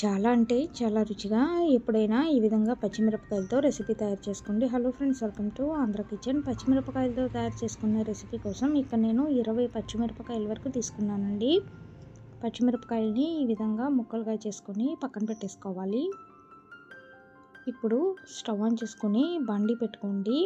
చాలా అంటే చాలా రుచిగా ఎప్పుడైనా ఈ విధంగా పచ్చిమిరపకాయలతో రెసిపీ తయారు చేసుకోండి. Hello friends welcome to Andhra kitchen పచ్చిమిరపకాయలతో తయారు చేసుకున్న రెసిపీ కోసం ఇక్కడ నేను ఇరవై పచ్చిమిరపకాయల వరకు తీసుకున్నానండి. పచ్చిమిరపకాయలని ఈ విధంగా ముక్కలుగా చేసుకొని పక్కన పెట్టేసుకోవాలి. ఇప్పుడు స్టవ్ ఆన్ చేసుకొని బండి పెట్టుకోండి.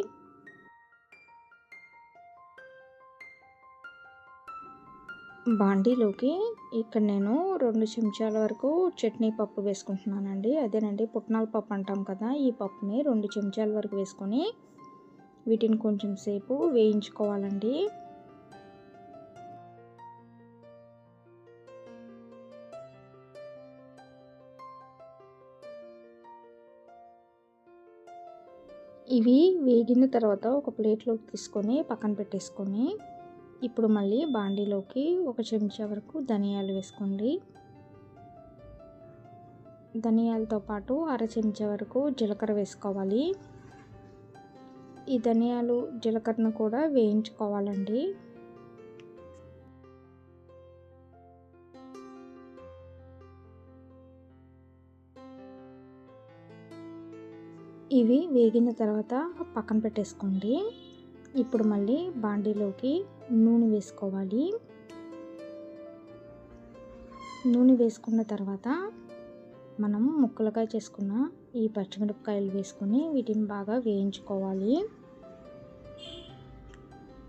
బాండీలోకి ఇక్కడ నేను రెండు చెంచాల వరకు చట్నీ పప్పు వేసుకుంటున్నానండి. అదేనండి పుట్నాల పప్పు అంటాం కదా ఈ పప్పుని రెండు చెంచాల వరకు వేసుకొని వీటిని కొంచెం సేపు వేయించుకోవాలండి. ఇవి వేగిన తర్వాత ఒక ప్లేట్లోకి తీసుకొని పక్కన పెట్టేసుకొని ఇప్పుడు మళ్ళీ బాండీలోకి ఒక చెంచా వరకు ధనియాలు వేసుకోండి. ధనియాలతో పాటు అర చెంచా వరకు జీలకర్ర వేసుకోవాలి. ఈ ధనియాలు జీలకర్రను కూడా వేయించుకోవాలండి. ఇవి వేగిన తర్వాత పక్కన పెట్టేసుకోండి. ఇప్పుడు మళ్ళీ బాండీలోకి నూనె వేసుకోవాలి. నూనె వేసుకున్న తర్వాత మనం ముక్కలుగా చేసుకున్న ఈ పచ్చిమిరపకాయలు వేసుకొని వీటిని బాగా వేయించుకోవాలి.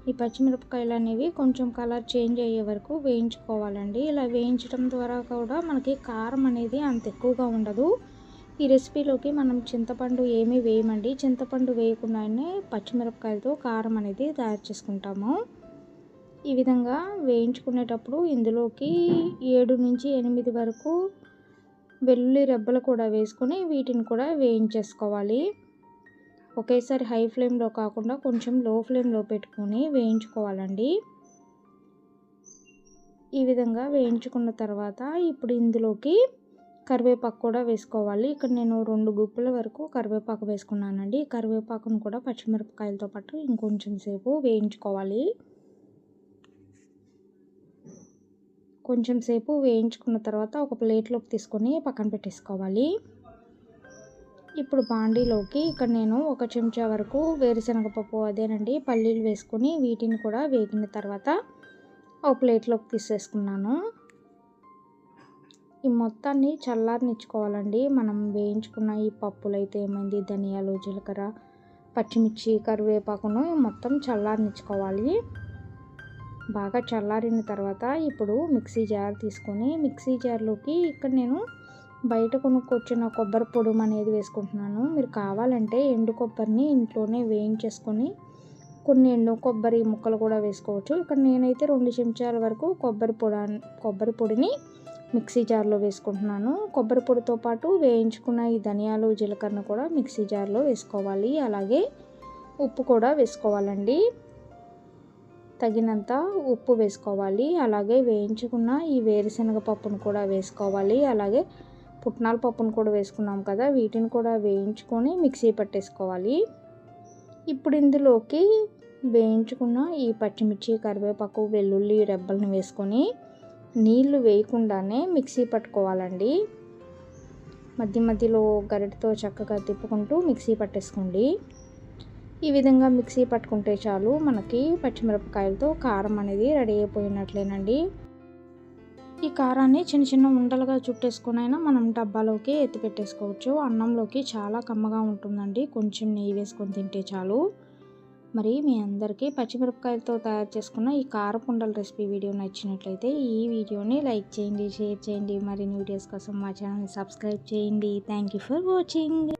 ఈ పచ్చిమిరపకాయలు అనేవి కొంచెం కలర్ చేంజ్ అయ్యే వరకు వేయించుకోవాలండి. ఇలా వేయించడం ద్వారా కూడా మనకి కారం అనేది అంత ఎక్కువగా ఉండదు. ఈ రెసిపీలోకి మనం చింతపండు ఏమీ వేయమండి. చింతపండు వేయకుండానే పచ్చిమిరపకాయలతో కారం అనేది తయారు చేసుకుంటాము. ఈ విధంగా వేయించుకునేటప్పుడు ఇందులోకి ఏడు నుంచి ఎనిమిది వరకు వెల్లుల్లి రెబ్బలు కూడా వేసుకొని వీటిని కూడా వేయించేసుకోవాలి. ఒకేసారి హై ఫ్లేమ్లో కాకుండా కొంచెం లో ఫ్లేమ్లో పెట్టుకొని వేయించుకోవాలండి. ఈ విధంగా వేయించుకున్న తర్వాత ఇప్పుడు ఇందులోకి కరివేపాకు కూడా వేసుకోవాలి. ఇక్కడ నేను రెండు గుప్పుల వరకు కరివేపాకు వేసుకున్నానండి. కరివేపాకును కూడా పచ్చిమిరపకాయలతో పాటు ఇంకొంచెం సేపు వేయించుకోవాలి. కొంచెం సేపు వేయించుకున్న తర్వాత ఒక ప్లేట్లోకి తీసుకొని పక్కన పెట్టేసుకోవాలి. ఇప్పుడు బాండీలోకి ఇక్కడ నేను ఒక చెంచా వరకు వేరుశనగపప్పు అదేనండి. పల్లీలు వేసుకొని వీటిని కూడా వేగిన తర్వాత ఒక ప్లేట్లోకి తీసేసుకున్నాను. ఈ మొత్తాన్ని చల్లారనిచ్చుకోవాలండి. మనం వేయించుకున్న ఈ పప్పులు అయితే ఏమైంది? ధనియాలు జీలకర్ర పచ్చిమిర్చి కరివేపాకును మొత్తం చల్లారనిచ్చుకోవాలి. బాగా చల్లారిన తర్వాత ఇప్పుడు మిక్సీ జార్ తీసుకొని మిక్సీ జార్లోకి ఇక్కడ నేను బయట కొనుక్కొచ్చిన కొబ్బరి పొడుము అనేది వేసుకుంటున్నాను. మీరు కావాలంటే ఎండు కొబ్బరిని ఇంట్లోనే వేయించేసుకొని కొన్ని ఎండు కొబ్బరి ముక్కలు కూడా వేసుకోవచ్చు. ఇక్కడ నేనైతే రెండు చెంచాల వరకు కొబ్బరి పొడి కొబ్బరి పొడిని మిక్సీ జార్లో వేసుకుంటున్నాను. కొబ్బరి పొడితో పాటు వేయించుకున్న ఈ ధనియాలు జీలకర్ర కూడా మిక్సీ జార్లో వేసుకోవాలి. అలాగే ఉప్పు కూడా వేసుకోవాలండి. తగినంత ఉప్పు వేసుకోవాలి. అలాగే వేయించుకున్న ఈ వేరుశనగ పప్పును కూడా వేసుకోవాలి. అలాగే పుట్నాల పప్పును కూడా వేసుకున్నాం కదా వీటిని కూడా వేయించుకొని మిక్సీ పట్టేసుకోవాలి. ఇప్పుడు ఇందులోకి వేయించుకున్న ఈ పచ్చిమిర్చి కరివేపాకు వెల్లుల్లి రెబ్బలను వేసుకొని నీళ్ళు వేయకుండానే మిక్సీ పట్టుకోవాలండి. మధ్య మధ్యలో గరిటతో చక్కగా తిప్పుకుంటూ మిక్సీ పట్టేసుకోండి. ఈ విధంగా మిక్సీ పట్టుకుంటే చాలు మనకి పచ్చిమిరపకాయలతో కారం అనేది రెడీ అయిపోయినట్లేనండి. ఈ కారాన్ని చిన్న చిన్న ఉండలుగా చుట్టేసుకునైనా మనం డబ్బాలోకి ఎత్తి పెట్టేసుకోవచ్చు అన్నంలోకి చాలా కమ్మగా ఉంటుందండి. కొంచెం నెయ్యి వేసుకొని తింటే చాలు. మరి మీ అందరికీ పచ్చిమిరపకాయలతో తయారు చేసుకున్న ఈ కారపుండల రెసిపీ వీడియో నచ్చినట్లయితే ఈ వీడియోని లైక్ చేయండి షేర్ చేయండి. మరిన్ని వీడియోస్ కోసం మా ఛానల్ని సబ్స్క్రైబ్ చేయండి. Thank you for watching